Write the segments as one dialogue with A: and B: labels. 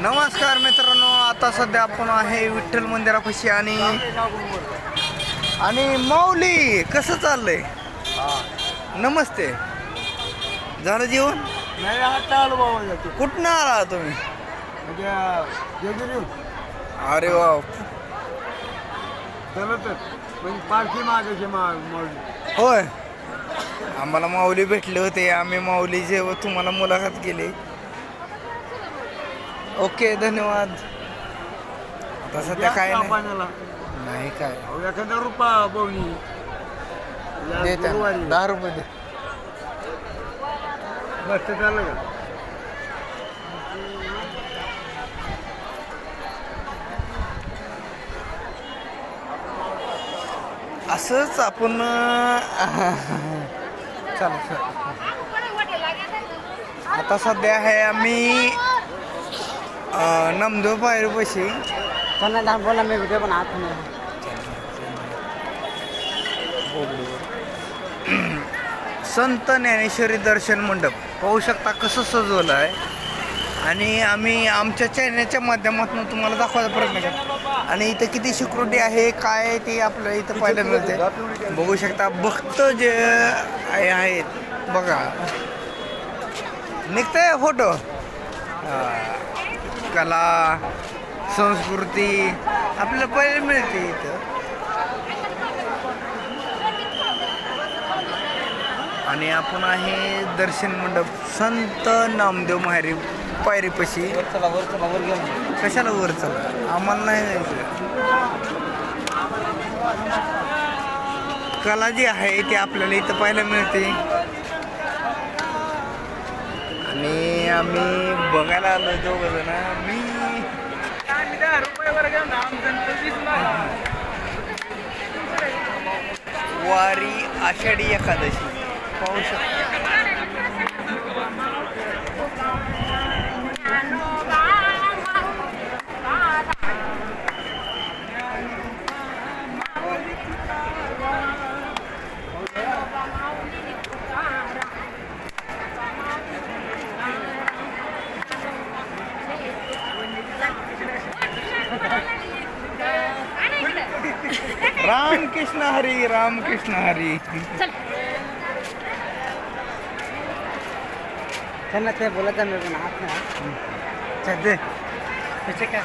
A: नमस्कार मित्रांनो आता सध्या आपण आहे विठ्ठल मंदिरापाशी आणि आणि माऊली कसं चाललंय? नमस्ते. झालं जेवण?
B: नाही आता आलो बाबा जातो
A: कुठनं आला तुम्ही?
B: म्हणजे
A: अरे वा.
B: म्हणजे
A: होय. आम्हाला माऊली भेटले होते. आम्ही माऊली जेव्हा तुम्हाला मुलाखत केली ओके धन्यवाद. आता सध्या काय नाही. नाही काय.
B: एखादा रुपा या
A: दे त्यांना. दहा रुपये दे.
B: चाललं का?
A: असंच आपण चालू आता सध्या आहे आम्ही नमदो पायरूपाशी
B: त्यांना लहान बोला मी व्हिडिओ पण आत नाही
A: संत ज्ञानेश्वरी दर्शन मंडप. पाहू शकता कसं सजवलं आहे आणि आम्ही आमच्या चॅनलच्या माध्यमातून तुम्हाला दाखवायचा प्रयत्न करतो आणि इथं किती सिक्युरिटी आहे काय ते आपल्याला इथं पाहायला मिळते बघू शकता भक्त जे आहे- आहेत. बघा. निघतंय फोटो. कला संस्कृती आपल्याला पहिले मिळते इथं. आणि आपण आहे दर्शन मंडप संत नामदेव माहेरी पायरीपाशी. कशाला वर चला? आम्हाला नाही जायचं. कला जी आहे ती आपल्याला इथं पाहायला मिळते. आणि आम्ही बघायला आलो दोघ जण. मी वारी आषाढी एकादशी. पाहू शकतो. रामकृष्ण हरी रामकृष्ण हरी।
B: त्यांना ते बोलत मी पण आत नाही
A: चल दे।
B: त्याचे काय?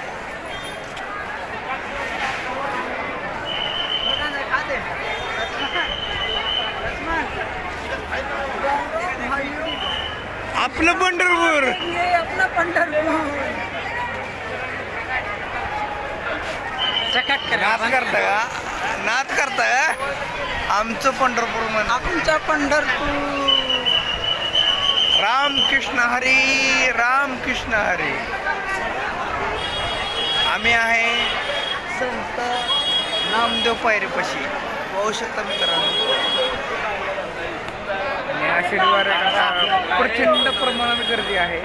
A: आपलं पंढरपूर
B: आपला पंढरपूर चकाट
A: नाच करता का नाच करता का आमचं पंढरपूर म्हण.
B: आमचा पंढरपूर.
A: रामकृष्ण हरी रामकृष्ण हरी. आम्ही आहे संत नामदेव पायरीपाशी. पाहू शकता मित्रांनो. वाऱ्याकरता प्रचंड प्रमाणात गर्दी आहे.